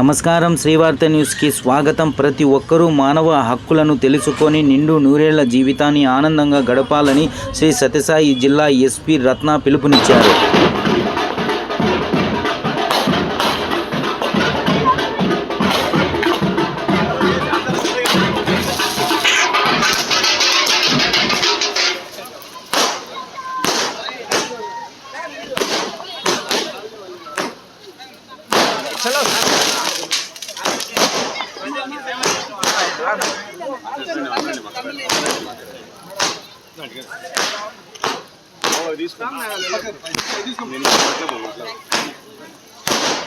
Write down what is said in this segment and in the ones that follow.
నమస్కారం శ్రీవార్త న్యూస్కి స్వాగతం. ప్రతి ఒక్కరూ మానవ హక్కులను తెలుసుకొని నిండు నూరేళ్ళ జీవితాన్ని ఆనందంగా గడపాలని శ్రీ సత్యసాయి జిల్లా ఎస్పీ రత్న పిలుపునిచ్చారు.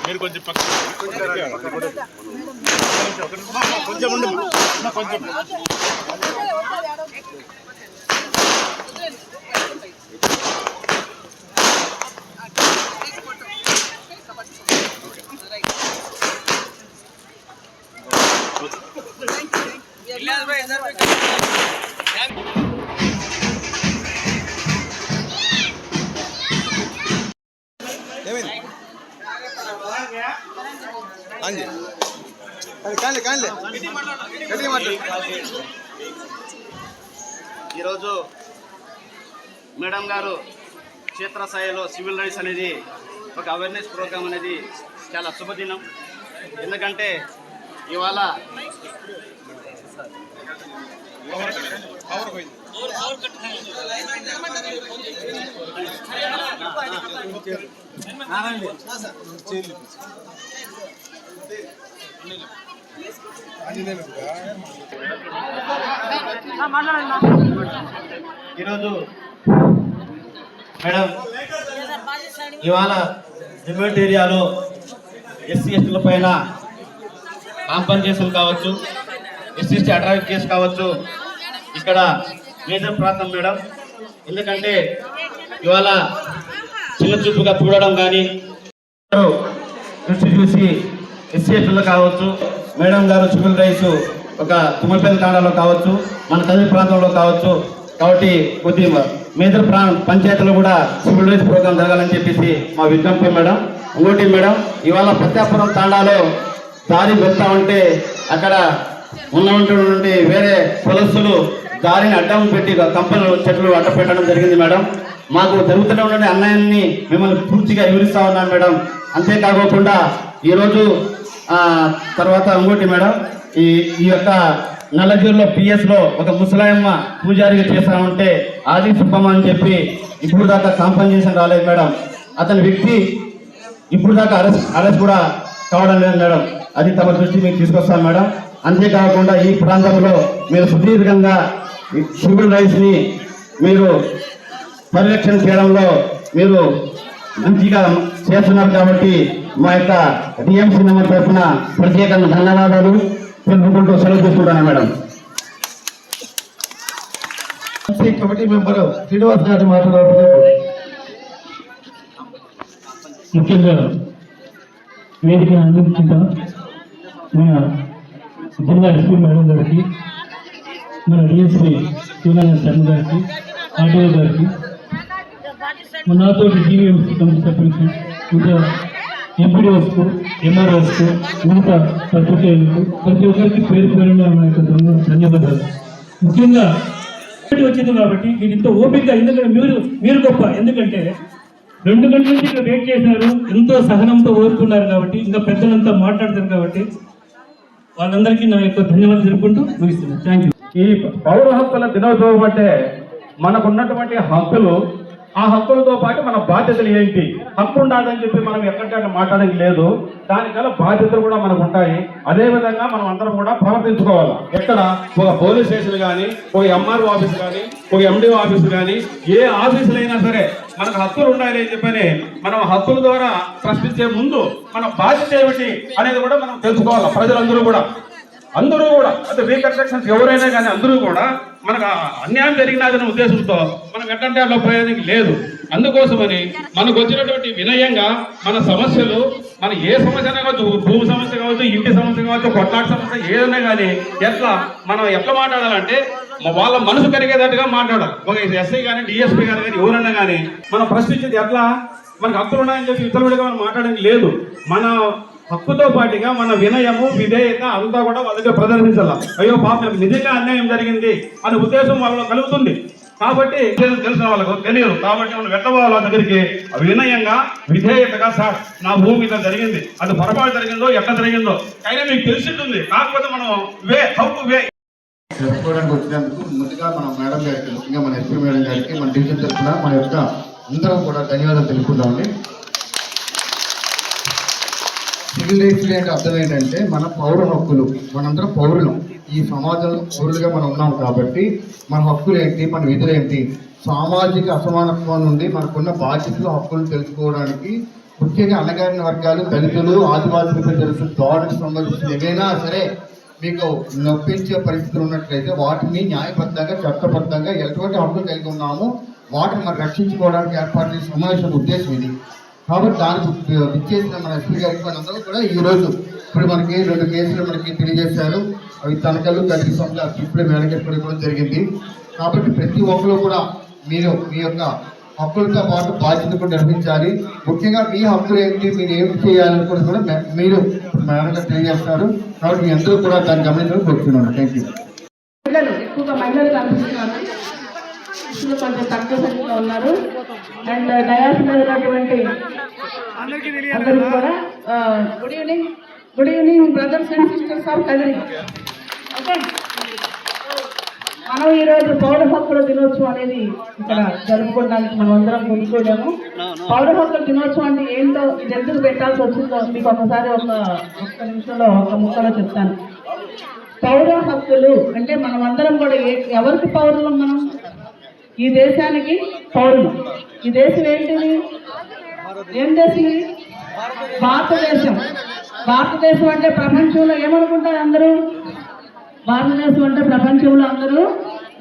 మీరు కొంచెం పక్క కొంచెం ఉండు. అంజి గట్టిగా మాట్లాడు. ఈరోజు మేడం గారు క్షేత్రస్థాయిలో సివిల్ రైట్స్ అనేది ఒక అవేర్నెస్ ప్రోగ్రామ్ అనేది చాలా శుభదినం. ఎందుకంటే ఇవాళ ఈరోజు మేడం ఇవాళ రిమోట్ ఏరియాలో ఎస్సీ ఎస్టీల పైన కాంపన్సేషన్ కావచ్చు. ఎస్సీ అటాక్ అట్రాక్ట్ కేసు కావచ్చు. ఇక్కడ మేజర్ ప్రాంతం మేడం. ఎందుకంటే ఇవాళ చిన్న చూపుగా చూడడం కానీ దృష్టి చూసి ఎస్సీ ఎస్టీలో కావచ్చు మేడం గారు సివిల్ రైస్ ఒక తుమ్మపల్లి తాండాలో కావచ్చు మన తల్లి ప్రాంతంలో కావచ్చు. కాబట్టి కొద్ది మేజర్ ప్రా పంచాయతీలో కూడా సివిల్ రైస్ ప్రోగ్రాం జరగాలని చెప్పేసి మా విజ్ఞప్తి మేడం. ఇంకోటి మేడం ఇవాళ ప్రత్యాపురం తాండాలో దారి వెళ్తా ఉంటే అక్కడ ఉన్నటువంటి వేరే కులస్తులు దారిని అడ్డం పెట్టి కంపెనీలు చెట్లు అడ్డ పెట్టడం జరిగింది మేడం. మాకు జరుగుతున్న ఉన్న అన్యాయాన్ని మిమ్మల్ని పూర్తిగా వివరిస్తా ఉన్నాను మేడం. అంతేకాకుండా ఈరోజు తర్వాత ఇంకోటి మేడం ఈ ఈ యొక్క నల్లజూరులో పిఎస్లో ఒక ముసలాయమ్మ పూజారిగా చేశామంటే ఆది సుబ్బమ్మ అని చెప్పి ఇప్పుడు దాకా కాంపన్సేషన్ రాలేదు మేడం. అతని వ్యక్తి ఇప్పుడు దాకా అరెస్ట్ అరెస్ట్ కూడా కావడం లేదు మేడం. అది తమ దృష్టి మీకు తీసుకొస్తాను మేడం. అంతేకాకుండా ఈ ప్రాంతంలో మీరు సుదీర్ఘంగా ఈ సివిల్ రైట్స్ని మీరు పరిరక్షణ చేయడంలో మీరు మంచిగా చేస్తున్నారు కాబట్టి మా యొక్క డిఎంసీ నెంబర్ తరఫున ప్రత్యేకంగా ధన్యవాదాలు తెలుపుకుంటూ సెలవు తీసుకుంటాను మేడం. కమిటీ మెంబర్ శ్రీనివాస్ గారిని మాట్లాడారు ముఖ్యంగా వేదికను అందించిన జిల్లా ఎస్పీ మేడం గారికి మన డిఎస్పీ శివనారాయణ శర్మ గారికి ఆర్డీఓ గారికి మన నాతో జీవీఎంసీ కమిటీ సభ్యులకి ఇంకా ఎంపీడీఓస్కు ఎంఆర్ఓస్కు మిగతా పత్రికేయులకు ప్రతి ఒక్కరికి పేరు పేరున నా యొక్క ధన్యవాదాలు. ముఖ్యంగా వచ్చింది కాబట్టి మీరు ఇంత ఓపిక ఎందుకంటే మీరు మీరు గొప్ప ఎందుకంటే రెండు గంటల నుంచి ఇక్కడ వెయిట్ చేశారు ఎంతో సహనంతో ఓరుకున్నారు కాబట్టి ఇంకా పెద్దలంతా మాట్లాడతారు కాబట్టి వాళ్ళందరికీ నా యొక్క ధన్యవాదాలు తెలుపుకుంటూ ముగిస్తున్నాను. థ్యాంక్ యూ ఈ పౌర హక్కుల దినోత్సవం అంటే మనకు ఉన్నటువంటి హక్కులు ఆ హక్కులతో పాటు మన బాధ్యతలు ఏంటి? హక్కు ఉండాలని చెప్పి మనం ఎక్కడికక్కడ మాట్లాడడం లేదు. దానికల్ల బాధ్యతలు కూడా మనకు ఉంటాయి. అదే విధంగా మనం అందరం కూడా ప్రవర్తించుకోవాలి? ఎక్కడ? ఒక పోలీస్ స్టేషన్ కానీ ఒక ఎంఆర్ఓ ఆఫీస్ కానీ ఒక ఎండిఓ ఆఫీస్ కానీ ఏ ఆఫీసులు అయినా సరే మనకు హక్కులు ఉండాలి అని చెప్పని మనం హక్కుల ద్వారా ప్రశ్నించే ముందు మన బాధ్యత ఏమిటి అనేది కూడా మనం తెలుసుకోవాలి ప్రజలందరూ కూడా. అందరూ కూడా అంటే రీకన్స్ట్రక్షన్స్ ఎవరైనా కానీ అందరూ కూడా మనకు ఆ అన్యాయం జరిగినదనే ఉద్దేశంతో మనం ఎట్టంటే అట్లా ప్రయోజనం లేదు. అందుకోసమని మనకు వచ్చినటువంటి వినయంగా మన సమస్యలు మన ఏ సమస్య అయినా కావచ్చు భూమి సమస్య కావచ్చు ఇంటి సమస్య కావచ్చు కొట్లాట సమస్య ఏదైనా కానీ ఎట్లా మనం ఎట్లా మాట్లాడాలంటే వాళ్ళ మనసు కలిగేటట్టుగా మాట్లాడాలి. ఒక ఎస్ఐ కానీ డిఎస్పీ గారు కానీ ఎవరైనా కానీ మనం ప్రశ్నించేది ఎట్లా? మనకు హక్కులు ఉన్నాయని చెప్పి ఇతరుడిగా మనం మాట్లాడడానికి లేదు. మన హక్కుతో పాటుగా మన వినయము విధేయత అంతా కూడా వాళ్ళకి ప్రదర్శించాలి ప్రదర్శించాల. అయ్యో పాపం నిజంగా అన్యాయం జరిగింది అనే ఉద్దేశం వాళ్ళలో కలుగుతుంది. కాబట్టి తెలిసిన వాళ్ళకు తెలియదు. కాబట్టి మనం వెళ్ళబోవాలి వాళ్ళ దగ్గరికి. వినయంగా విధేయతగా సార్ నా భూమి మీద జరిగింది. అది పొరపాటు జరిగిందో ఎక్కడ జరిగిందో. అయినా మీకు తెలిసింటుంది. కాకపోతే మనం వే హక్కు వే. చెప్పుకోవడానికి వచ్చినందుకు ముందుగా మన మేడం గారికి ముఖ్యంగా మన ఎస్పీ మేడం గారికి మన డివిజన్ తరఫున మన యొక్క అందరం కూడా ధన్యవాదాలు తెలుపుకుందామండి. సివిల్ రైట్స్ అంటే అర్థం ఏంటంటే మన పౌర హక్కులు మనందరం పౌరులం. ఈ సమాజంలో పౌరులుగా మనం ఉన్నాం కాబట్టి మన హక్కులు ఏంటి మన విధులు ఏంటి? సామాజిక అసమానత్వం నుండి మనకున్న బాధ్యతలు హక్కులు తెలుసుకోవడానికి ముఖ్యంగా అన్నగారిన వర్గాలు దళితులు ఆదివాసులు తెలుసు దాడులకు సంబంధించిన ఏవైనా సరే మీకు నొప్పించే పరిస్థితులు ఉన్నట్లయితే వాటిని న్యాయబద్ధంగా చట్టబద్ధంగా ఎటువంటి హక్కులు కలిగి ఉన్నామో వాటిని మనం రక్షించుకోవడానికి ఏర్పాటు చేసిన సమావేశం ఉద్దేశం ఇది. కాబట్టి దానికి విచ్చేసిన మన ఎస్పీ గారికి మనందరూ కూడా ఈ రోజు ఇప్పుడు మనకి రెండు కేసులు మనకి తెలియజేశారు. అవి తనకలు తల్లి సంస్థ ఇప్పుడే మేడం కూడా జరిగింది. కాబట్టి ప్రతి ఒక్కరు కూడా మీరు మీ యొక్క హక్కులతో పాటు బాధ్యత కూడా నిర్మించాలి ముఖ్యంగా మీ హక్కులు ఏంటి మీరు ఏం చేయాలనుకుంటే కూడా కూడా మే- మీరు మేడంగా తెలియజేస్తారు కాబట్టి అందరూ కూడా దాన్ని గమనించడం కోరుతున్నాను థ్యాంక్ యూ పిల్లలు ఎక్కువగా మహిళలు కనిపిస్తున్నారు. ఇప్పుడు కొంచెం తక్కువ సంఖ్యలో ఉన్నారు. అండ్ డయాస్ మీద ఉన్నటువంటి కూడా good evening good evening brothers and sisters of Kadiri okay మనం ఈరోజు పౌర హక్కుల దినోత్సవం అనేది ఇక్కడ జరుపుకోవడానికి మనం అందరం కొనుక్కోలేము పౌర హక్కుల దినోత్సవం అంటే ఏంటో ఇది ఎందుకు పెట్టాల్సి వచ్చిందో మీకు ఒకసారి ఒక ఒక్క నిమిషంలో ఒక ముక్కలో చెప్తాను. పౌర హక్కులు అంటే మనం అందరం కూడా ఏ- ఎవరికి పౌరులం మనం? ఈ దేశానికి పౌరులు. ఈ దేశం ఏంటిది? ఏం దేశం భారతదేశం. భారతదేశం అంటే ప్రపంచంలో ఏమనుకుంటారు అందరూ? భారతదేశం అంటే ప్రపంచంలో అందరూ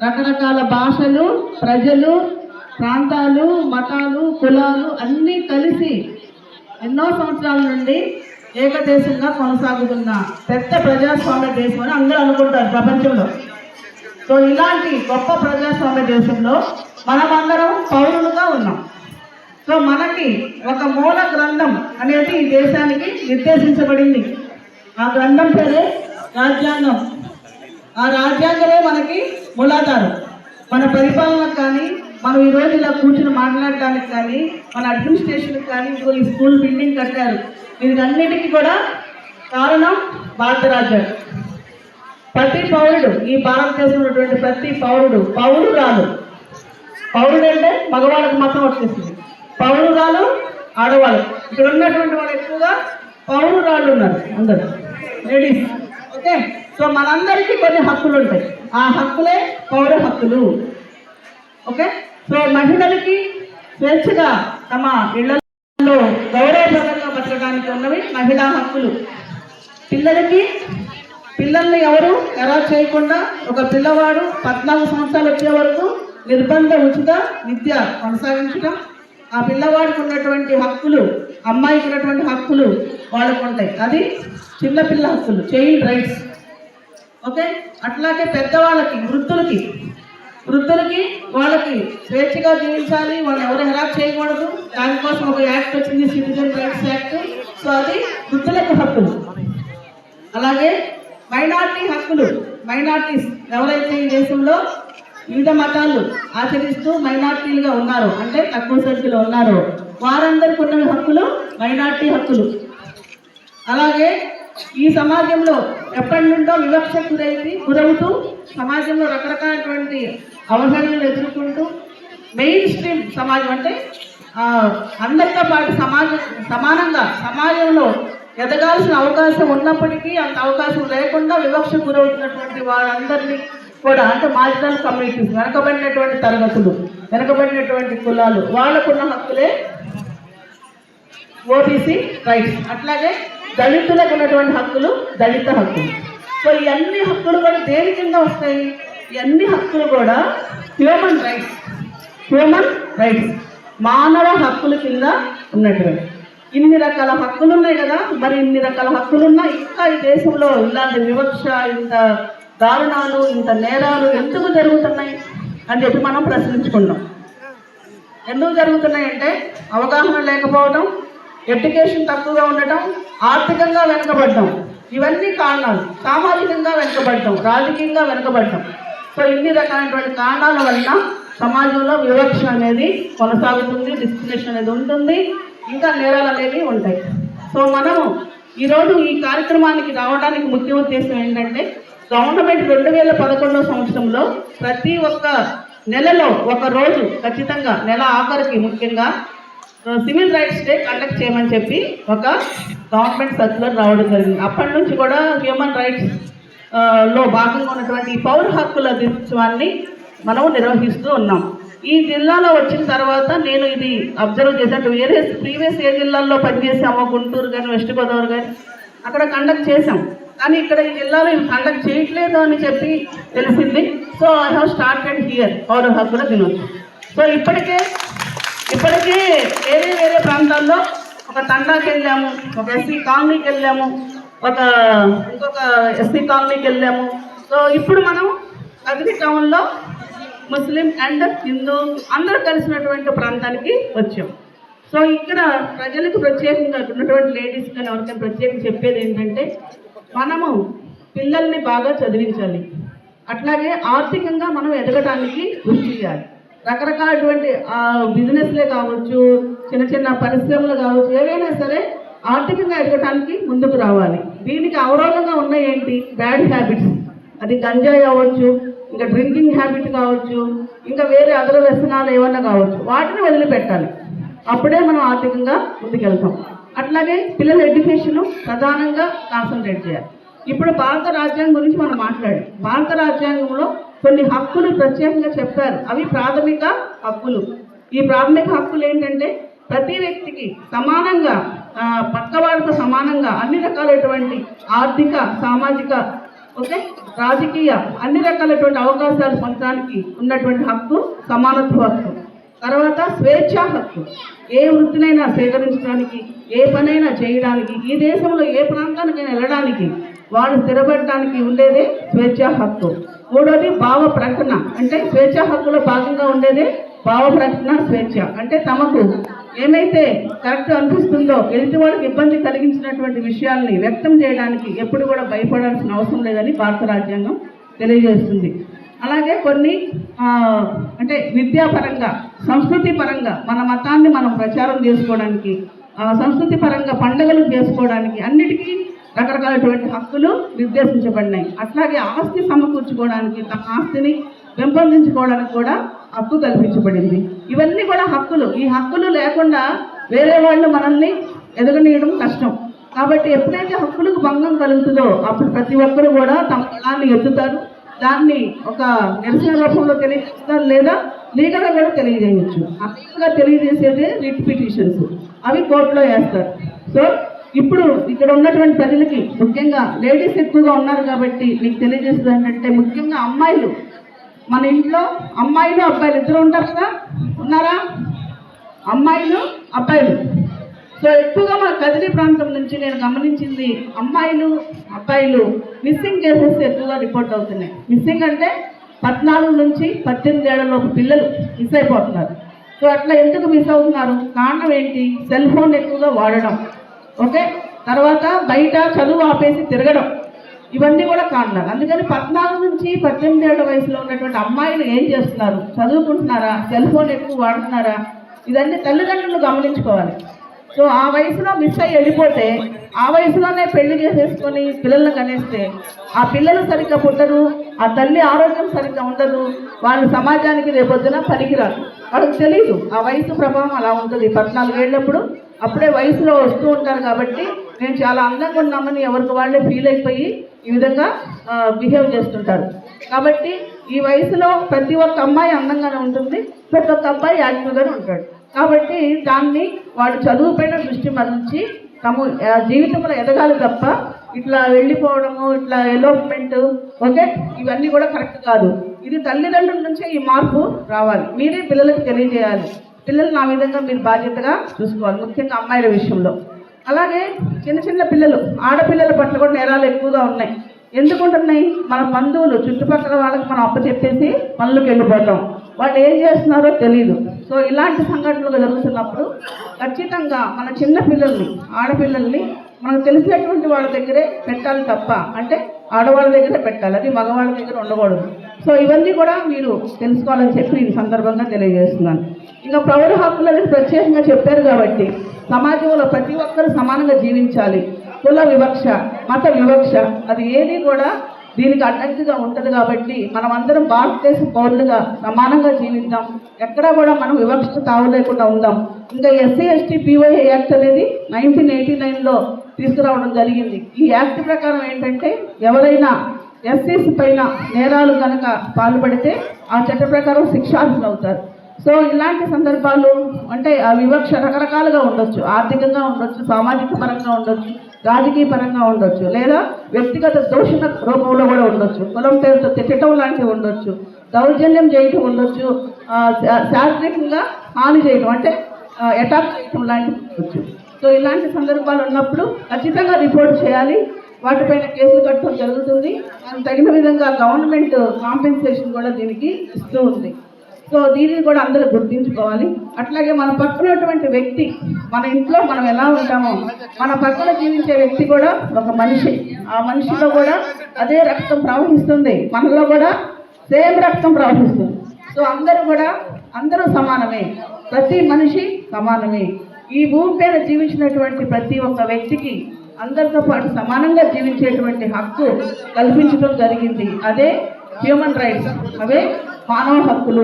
రకరకాల భాషలు ప్రజలు ప్రాంతాలు మతాలు కులాలు అన్నీ కలిసి ఎన్నో సంవత్సరాల నుండి ఏకదేశంగా కొనసాగుతున్న పెద్ద ప్రజాస్వామ్య దేశం అని అందరూ అనుకుంటారు ప్రపంచంలో. సో ఇలాంటి గొప్ప ప్రజాస్వామ్య దేశంలో మనమందరం పౌరులుగా ఉన్నాం. సో మనకి ఒక మూల గ్రంథం అనేది ఈ దేశానికి నిర్దేశించబడింది. ఆ గ్రంథం పేరే రాజ్యాంగం. ఆ రాజ్యాంగమే మనకి మూలాధారం. మన పరిపాలనకు కానీ మనం ఈ ఇలా కూర్చుని మాట్లాడడానికి కానీ మన అడ్మినిస్ట్రేషన్కి కానీ ఇంకో ఈ స్కూల్ బిల్డింగ్ కట్టారు. వీటన్నిటికీ కూడా కారణం భారత రాజ్యాంగం. ప్రతి పౌరుడు ఈ భారతదేశంలో ఉన్నటువంటి ప్రతి పౌరుడు పౌరురాలు. పౌరుడు అంటే మగవాళ్ళకి మాత్రం వచ్చేసింది. పౌరురాలు ఆడవాళ్ళు. ఇక్కడ ఉన్నటువంటి వాళ్ళు ఎక్కువగా పౌరురాళ్ళు ఉన్నారు అందరు. లేడీస్ ఓకే సో మనందరికీ కొన్ని హక్కులు ఉంటాయి ఆ హక్కులే పౌర హక్కులు. ఓకే? సో మహిళలకి స్వేచ్ఛగా తమ ఇళ్ళలో గౌరవప్రదంగా బతకడానికి ఉన్నవి మహిళా హక్కులు. పిల్లలకి పిల్లల్ని ఎవరు ఎలా చేయకుండా ఒక పిల్లవాడు పద్నాలుగు సంవత్సరాలు వచ్చే వరకు నిర్బంధ ఉచిత విద్య కొనసాగించడం ఆ పిల్లవాడికి ఉన్నటువంటి హక్కులు అమ్మాయికి ఉన్నటువంటి హక్కులు వాళ్ళకు ఉంటాయి అది చిన్నపిల్ల హక్కులు చైల్డ్ రైట్స్. ఓకే? అట్లాగే పెద్దవాళ్ళకి వృద్ధులకి. వృద్ధులకి వాళ్ళకి స్వేచ్ఛగా జీవించాలి వాళ్ళు ఎవరు హెరాప్ చేయకూడదు. దానికోసం ఒక యాక్ట్ వచ్చింది సిటిజన్ రైట్స్ యాక్ట్. సో అది వృద్ధులకు హక్కులు అలాగే మైనార్టీ హక్కులు. మైనార్టీస్ ఎవరైతే ఈ దేశంలో వివిధ మతాలు ఆచరిస్తూ మైనార్టీలుగా ఉన్నారో అంటే తక్కువ సంఖ్యలో ఉన్నారో వారందరికీ ఉన్న హక్కులు మైనార్టీ హక్కులు. అలాగే ఈ సమాజంలో ఎప్పటి నుండో వివక్ష గురైంది గురవుతూ సమాజంలో రకరకాలటువంటి అవసరాలను ఎదుర్కొంటూ మెయిన్ స్ట్రీమ్ సమాజం అంటే అందరితో పాటు సమాజం సమానంగా సమాజంలో ఎదగాల్సిన అవకాశం ఉన్నప్పటికీ అంత అవకాశం లేకుండా వివక్ష గురవుతున్నటువంటి వారందరినీ కూడా అంటే మార్జినల్ కమ్యూనిటీస్ వెనకబడినటువంటి తరగతులు వెనకబడినటువంటి కులాలు వాళ్ళకున్న హక్కులే ఓబీసీ రైట్స్. అట్లాగే దళితులకు ఉన్నటువంటి హక్కులు దళిత హక్కులు. సో ఈ అన్ని హక్కులు కూడా దేని కింద వస్తాయి? ఈ అన్ని హక్కులు కూడా హ్యూమన్ రైట్స్ హ్యూమన్ రైట్స్ మానవ హక్కుల కింద ఉన్నటువంటి. ఇన్ని రకాల హక్కులు ఉన్నాయి కదా? మరి ఇన్ని రకాల హక్కులున్నా ఇంకా ఈ దేశంలో ఇలాంటి వివక్ష ఇంత దారుణాలు ఇంత నేరాలు ఎందుకు జరుగుతున్నాయి అని చెప్పి మనం ప్రశ్నించుకున్నాం ఎందుకు జరుగుతున్నాయంటే అవగాహన లేకపోవడం ఎడ్యుకేషన్ తక్కువగా ఉండటం ఆర్థికంగా వెనుకబడటం ఇవన్నీ కారణాలు. సామాజికంగా వెనుకబడటం రాజకీయంగా వెనుకబడటం. సో ఇన్ని రకాలైనటువంటి కారణాల వలన సమాజంలో వివక్ష అనేది కొనసాగుతుంది డిస్క్రిమినేషన్ అనేది ఉంటుంది ఇంకా నేరాలు అనేవి ఉంటాయి. సో మనము ఈరోజు ఈ కార్యక్రమానికి రావడానికి ముఖ్య ఉద్దేశం ఏంటంటే గవర్నమెంట్ రెండు వేల పదకొండవ సంవత్సరంలో ప్రతి ఒక్క నెలలో ఒక రోజు ఖచ్చితంగా నెల ఆఖరికి ముఖ్యంగా సివిల్ రైట్స్ డే కండక్ట్ చేయమని చెప్పి ఒక గవర్నమెంట్ సర్క్యులర్ రావడం జరిగింది. అప్పటి నుంచి కూడా హ్యూమన్ రైట్స్లో భాగంగా ఉన్నటువంటి పౌర హక్కుల దినోత్సవాన్ని మనం నిర్వహిస్తూ ఉన్నాం. ఈ జిల్లాలో వచ్చిన తర్వాత నేను ఇది అబ్జర్వ్ చేసినట్టు వేరే ప్రీవియస్ ఏ జిల్లాల్లో పనిచేసామో గుంటూరు కానీ వెస్ట్ గోదావరి కానీ అక్కడ కండక్ట్ చేసాం కానీ ఇక్కడ ఈ జిల్లాలో ఇవి కండక్ట్ చేయట్లేదు అని చెప్పి తెలిసింది. So I have started here పౌర హక్కుల దినోత్సవం. సో ఇప్పటికే ఇప్పటికే వేరే వేరే ప్రాంతాల్లో ఒక తండాకి వెళ్ళాము ఒక ఎస్సీ కాలనీకి వెళ్ళాము ఒక ఇంకొక ఎస్సీ కాలనీకి వెళ్ళాము. సో ఇప్పుడు మనం అగ్రి టౌన్లో ముస్లిం అండ్ హిందూ అందరూ కలిసినటువంటి ప్రాంతానికి వచ్చాం. సో ఇక్కడ ప్రజలకు ప్రత్యేకంగా ఉన్నటువంటి లేడీస్ కానీ ఎవరికైనా ప్రత్యేకం చెప్పేది ఏంటంటే మనము పిల్లల్ని బాగా చదివించాలి. అట్లాగే ఆర్థికంగా మనం ఎదగడానికి కృషి చేయాలి. రకరకాలటువంటి బిజినెస్లే కావచ్చు చిన్న చిన్న పరిశ్రమలు కావచ్చు ఏవైనా సరే ఆర్థికంగా ఎదగటానికి ముందుకు రావాలి. దీనికి అవరోధంగా ఉన్నాయి ఏంటి? బ్యాడ్ హ్యాబిట్స్ అది గంజాయి అవ్వచ్చు ఇంకా డ్రింకింగ్ హ్యాబిట్ కావచ్చు ఇంకా వేరే అదర వ్యసనాలు ఏమన్నా కావచ్చు వాటిని వదిలిపెట్టాలి. అప్పుడే మనం ఆర్థికంగా ముందుకెళ్తాం. అట్లాగే పిల్లల ఎడ్యుకేషన్ ప్రధానంగా కాన్సన్ట్రేట్ చేయాలి. ఇప్పుడు భారత రాజ్యాంగం గురించి మనం మాట్లాడాం. భారత రాజ్యాంగంలో కొన్ని హక్కులు ప్రత్యేకంగా చెప్పారు. అవి ప్రాథమిక హక్కులు. ఈ ప్రాథమిక హక్కులు ఏంటంటే ప్రతి వ్యక్తికి సమానంగా ఆ, పక్కవారితో సమానంగా అన్ని రకాలైనటువంటి ఆర్థిక సామాజిక ఓకే రాజకీయ అన్ని రకాలైనటువంటి అవకాశాలు పొందడానికి ఉన్నటువంటి హక్కు సమానత్వ హక్కు. తర్వాత స్వేచ్ఛా హక్కు. ఏ వృత్తినైనా సేకరించడానికి ఏ పనైనా చేయడానికి ఈ దేశంలో ఏ ప్రాంతానికైనా వెళ్ళడానికి వాళ్ళు స్థిరపడటానికి ఉండేదే స్వేచ్ఛా హక్కు. మూడోది భావ ప్రకటన. అంటే స్వేచ్ఛా హక్కులో భాగంగా ఉండేదే భావ ప్రకటన స్వేచ్ఛ. అంటే తమకు ఏమైతే కరెక్ట్ అనిపిస్తుందో ఎదుటి వాళ్ళకి ఇబ్బంది కలిగించినటువంటి విషయాల్ని వ్యక్తం చేయడానికి ఎప్పుడు కూడా భయపడాల్సిన అవసరం లేదని భారత రాజ్యాంగం తెలియజేస్తుంది. అలాగే కొన్ని అంటే విద్యాపరంగా సంస్కృతి పరంగా మన మతాన్ని మనం ప్రచారం చేసుకోవడానికి సంస్కృతి పరంగా పండుగలు చేసుకోవడానికి అన్నిటికీ రకరకాలైనటువంటి హక్కులు నిర్దేశించబడినాయి. అట్లాగే ఆస్తి సమకూర్చుకోవడానికి తమ ఆస్తిని పెంపొందించుకోవడానికి కూడా హక్కు కల్పించబడింది. ఇవన్నీ కూడా హక్కులు. ఈ హక్కులు లేకుండా వేరే వాళ్ళు మనల్ని ఎదగనీయడం కష్టం. కాబట్టి ఎప్పుడైతే హక్కులకు భంగం కలుగుతుందో అప్పుడు ప్రతి ఒక్కరూ కూడా తమ కులాన్ని ఎత్తుతారు. దాన్ని ఒక నిరసన రూపంలో తెలియజేస్తారు లేదా లీగల్గా కూడా తెలియజేయవచ్చు. ఆ లీగల్గా తెలియజేసేదే రిట్ పిటిషన్స్. అవి కోర్టులో వేస్తారు. సో ఇప్పుడు ఇక్కడ ఉన్నటువంటి ప్రజలకి ముఖ్యంగా లేడీస్ ఎక్కువగా ఉన్నారు కాబట్టి మీకు తెలియజేస్తుంది ఏంటంటే ముఖ్యంగా అమ్మాయిలు. మన ఇంట్లో అమ్మాయిలు అబ్బాయిలు ఇద్దరు ఉంటారు కదా? ఉన్నారా? అమ్మాయిలు అబ్బాయిలు. సో ఎక్కువగా మా కదిరి ప్రాంతం నుంచి నేను గమనించింది అమ్మాయిలు అబ్బాయిలు మిస్సింగ్ కేసెస్ ఎక్కువగా రిపోర్ట్ అవుతున్నాయి. మిస్సింగ్ అంటే పద్నాలుగు నుంచి పద్దెనిమిది ఏళ్ళలోపు పిల్లలు మిస్ అయిపోతున్నారు. సో అట్లా ఎందుకు మిస్ అవుతున్నారు? కారణం ఏంటి? సెల్ ఫోన్ ఎక్కువగా వాడడం. ఓకే? తర్వాత బయట చదువు ఆపేసి తిరగడం. ఇవన్నీ కూడా కారణాలు. అందుకని పద్నాలుగు నుంచి పద్దెనిమిది ఏళ్ళ వయసులో ఉన్నటువంటి అమ్మాయిలు ఏం చేస్తున్నారు? చదువుకుంటున్నారా? సెల్ ఫోన్ ఎక్కువ వాడుతున్నారా? ఇదన్నీ తల్లిదండ్రులు గమనించుకోవాలి. సో ఆ వయసులో మిస్ అయ్యి వెళ్ళిపోతే ఆ వయసులోనే పెళ్ళి చేసేసుకొని పిల్లల్ని కనేస్తే ఆ పిల్లలు సరిగ్గా పుట్టరు ఆ తల్లి ఆరోగ్యం సరిగ్గా ఉండదు వాళ్ళు సమాజానికి రేపొద్దున పనికిరారు. వాళ్ళకి తెలియదు ఆ వయసు ప్రభావం అలా ఉంటుంది. పద్నాలుగేళ్ళప్పుడు అప్పుడే వయసులో వస్తూ ఉంటారు కాబట్టి నేను చాలా అందంగా ఉన్నామని ఎవరికి వాళ్ళే ఫీల్ అయిపోయి ఈ విధంగా బిహేవ్ చేస్తుంటారు. కాబట్టి ఈ వయసులో ప్రతి ఒక్క అమ్మాయి అందంగానే ఉంటుంది ప్రతి ఒక్క అబ్బాయి యాక్టివ్గానే ఉంటాడు. కాబట్టి దాన్ని వాడు చదువుపైన దృష్టి మరల్చి తమ ఆ, జీవితంలో ఎదగాలి తప్ప ఇట్లా వెళ్ళిపోవడము ఇట్లా ఎలోప్మెంట్ ఓకే? ఇవన్నీ కూడా కరెక్ట్ కాదు. ఇది తల్లిదండ్రుల నుంచే ఈ మార్పు రావాలి. మీరే పిల్లలకు తెలియజేయాలి. పిల్లలు నా విధంగా మీరు బాధ్యతగా చూసుకోవాలి ముఖ్యంగా అమ్మాయిల విషయంలో. అలాగే చిన్న చిన్న పిల్లలు ఆడపిల్లల పట్ల కూడా నేరాలు ఎక్కువగా ఉన్నాయి. ఎందుకు ఉంటున్నాయి మన బంధువులు చుట్టుపక్కల వాళ్ళకి మనం అప్పచెప్పేసి పనులకు వెళ్ళిపోతాం. వాళ్ళు ఏం చేస్తున్నారో తెలియదు సో ఇలాంటి సంఘటనలు జరుగుతున్నప్పుడు ఖచ్చితంగా మన చిన్న పిల్లల్ని ఆడపిల్లల్ని మనకు తెలిసినటువంటి వాళ్ళ దగ్గరే పెట్టాలి తప్ప అంటే ఆడవాళ్ళ దగ్గరే పెట్టాలి అది మగవాళ్ళ దగ్గర ఉండకూడదు. సో ఇవన్నీ కూడా మీరు తెలుసుకోవాలని చెప్పి ఈ సందర్భంగా తెలియజేస్తున్నాను. ఇంకా పౌర హక్కుల అనేది ప్రత్యేకంగా చెప్పారు కాబట్టి సమాజంలో ప్రతి ఒక్కరు సమానంగా జీవించాలి. కుల వివక్ష మత వివక్ష అది ఏది కూడా దీనికి అడ్డంకిగా ఉంటుంది కాబట్టి మనం అందరం భారతదేశ పౌరులుగా సమానంగా జీవిద్దాం. ఎక్కడా కూడా మనం వివక్ష తావు లేకుండా ఉందాం. ఇంకా ఎస్సీ ఎస్టీ పీవై యాక్ట్ అనేది నైన్టీన్ ఎయిటీ నైన్లో తీసుకురావడం జరిగింది. ఈ యాక్ట్ ప్రకారం ఏంటంటే ఎవరైనా ఎస్సీస్ పైన నేరాలు కనుక పాల్పడితే ఆ చట్ట ప్రకారం శిక్షార్హులు అవుతారు. సో ఇలాంటి సందర్భాలు అంటే ఆ వివక్ష రకరకాలుగా ఉండొచ్చు. ఆర్థికంగా ఉండొచ్చు సామాజిక పరంగా ఉండొచ్చు రాజకీయ పరంగా ఉండొచ్చు లేదా వ్యక్తిగత దోషణ రూపంలో కూడా ఉండొచ్చు. కులం పేరుతో తిట్టడం లాంటివి ఉండొచ్చు. దౌర్జన్యం చేయటం ఉండొచ్చు. శారీరకంగా హాని చేయటం అంటే అటాక్ చేయటం లాంటివి ఉండొచ్చు. సో ఇలాంటి సందర్భాలు ఉన్నప్పుడు ఖచ్చితంగా రిపోర్ట్ చేయాలి. వాటిపైన కేసులు కట్టడం జరుగుతుంది. దానికి తగిన విధంగా గవర్నమెంట్ కాంపెన్సేషన్ కూడా దీనికి ఇస్తూ ఉంది. సో దీనిని కూడా అందరూ గుర్తించుకోవాలి. అట్లాగే మన పక్కనటువంటి వ్యక్తి మన ఇంట్లో మనం ఎలా ఉంటామో మన పక్కన జీవించే వ్యక్తి కూడా ఒక మనిషి. ఆ మనిషిలో కూడా అదే రక్తం ప్రవహిస్తుంది. మనలో కూడా సేమ్ రక్తం ప్రవహిస్తుంది. సో అందరూ కూడా అందరూ సమానమే. ప్రతి మనిషి సమానమే. ఈ భూమి పైన జీవించినటువంటి ప్రతి ఒక్క వ్యక్తికి అందరితో పాటు సమానంగా జీవించేటువంటి హక్కు కల్పించడం జరిగింది. అదే హ్యూమన్ రైట్స్ అవే మానవ హక్కులు.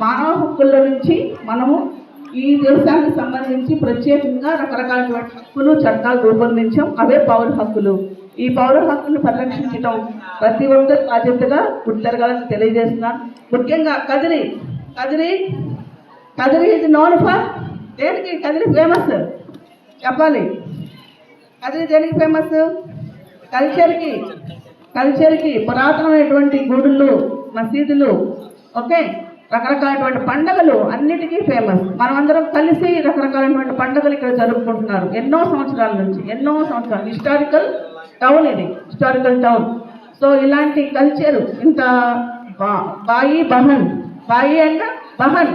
మానవ హక్కుల నుంచి మనము ఈ దేశానికి సంబంధించి ప్రత్యేకంగా రకరకాలైనటువంటి హక్కులు చట్టాలు రూపొందించాం. అవే పౌర హక్కులు. ఈ పౌర హక్కులను పరిరక్షించడం ప్రతి ఒక్కరి బాధ్యతగా గుర్తెరగాలని తెలియజేస్తున్నాను. ముఖ్యంగా కదిరి. కదిరి. కదిరి ఇది నోన్ ఫర్ దేనికి? కదిరి ఫేమస్ చెప్పాలి. కదిరి దేనికి ఫేమస్ కల్చర్కి కల్చర్కి పురాతనమైనటువంటి గుడులు మసీదులు ఓకే? రకరకాలైనటువంటి పండగలు అన్నిటికీ ఫేమస్ మనమందరం కలిసి రకరకాలైనటువంటి పండుగలు ఇక్కడ జరుపుకుంటున్నారు. ఎన్నో సంవత్సరాల నుంచి ఎన్నో సంవత్సరాలు. హిస్టారికల్ టౌన్ ఇది. హిస్టారికల్ టౌన్ సో ఇలాంటి కల్చర్ ఇంత బాయి బహన్. బాయి అండ్ బహన్.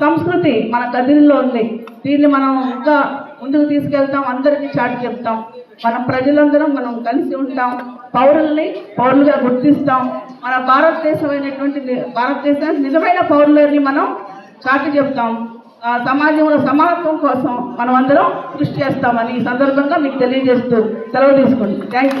సంస్కృతి మన కదిరిలో ఉంది. దీన్ని మనం ఇంకా ముందుకు తీసుకెళ్తాం అందరికీ చాటి చెప్తాం. మన ప్రజలందరం మనం కలిసి ఉంటాం. పౌరుల్ని పౌరులుగా గుర్తిస్తాం. మన భారతదేశమైనటువంటి అయినటువంటి భారతదేశానికి నిజమైన పౌరులని మనం చాటి చెప్తాం. ఆ, సమాజంలో సమానత్వం కోసం మనం అందరం కృషి చేస్తామని ఈ సందర్భంగా మీకు తెలియజేస్తూ సెలవు తీసుకుంటాం థ్యాంక్ యూ.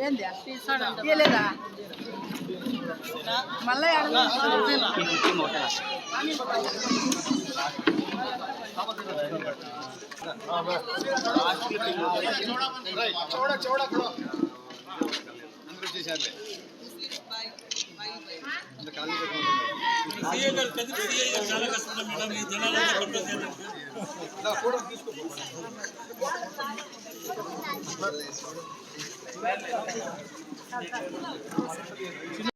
ఏంది? తీయలేదా? మళ్ళీ చూడ చూడ. వచ్చేసారులే తీసుకో 知り合い。